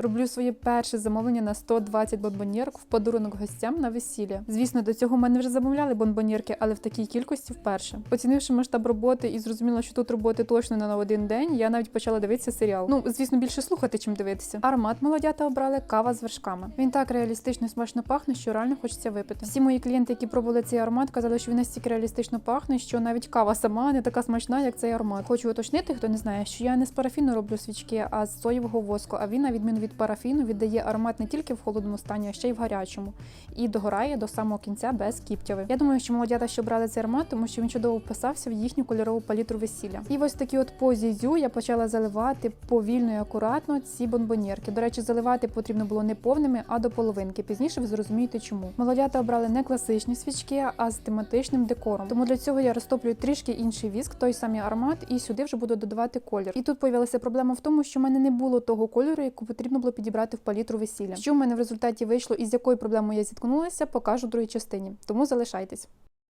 Роблю своє перше замовлення на 120 бонбоньєрок в подарунок гостям на весілля. Звісно, до цього в мене вже замовляли бонбоньєрки, але в такій кількості вперше. Оцінивши масштаб роботи і зрозуміла, що тут роботи точно не на один день, я навіть почала дивитися серіал. Ну, звісно, більше слухати, чим дивитися. Аромат молодята обрали кава з вершками. Він так реалістично і смачно пахне, що реально хочеться випити. Всі мої клієнти, які пробували цей аромат, казали, що він настільки реалістично пахне, що навіть кава сама не така смачна, як цей аромат. Хочу уточнити, хто не знає, що я не з парафіну роблю свічки, а з соєвого воску. А він, на відміну від парафіну, віддає аромат не тільки в холодному стані, а ще й в гарячому. І догорає до самого кінця без кіптяви. Я думаю, що молодята ще брали цей аромат, тому що він чудово вписався в їхню кольорову палітру весілля. І ось такі от по зізю я почала заливати повільно і акуратно ці бонбонєрки. До речі, заливати потрібно було не повними, а до половинки. Пізніше ви зрозумієте, чому. Молодята обрали не класичні свічки, а з тематичним декором. Тому для цього я розтоплюю трішки інший віск, той самий аромат, і сюди вже буду додавати колір. І тут появилася проблема в тому, що в мене не було того кольору, яку потрібно було підібрати в палітру весілля. Що в мене в результаті вийшло і з якою проблемою я зіткнулася, покажу в другій частині. Тому залишайтесь.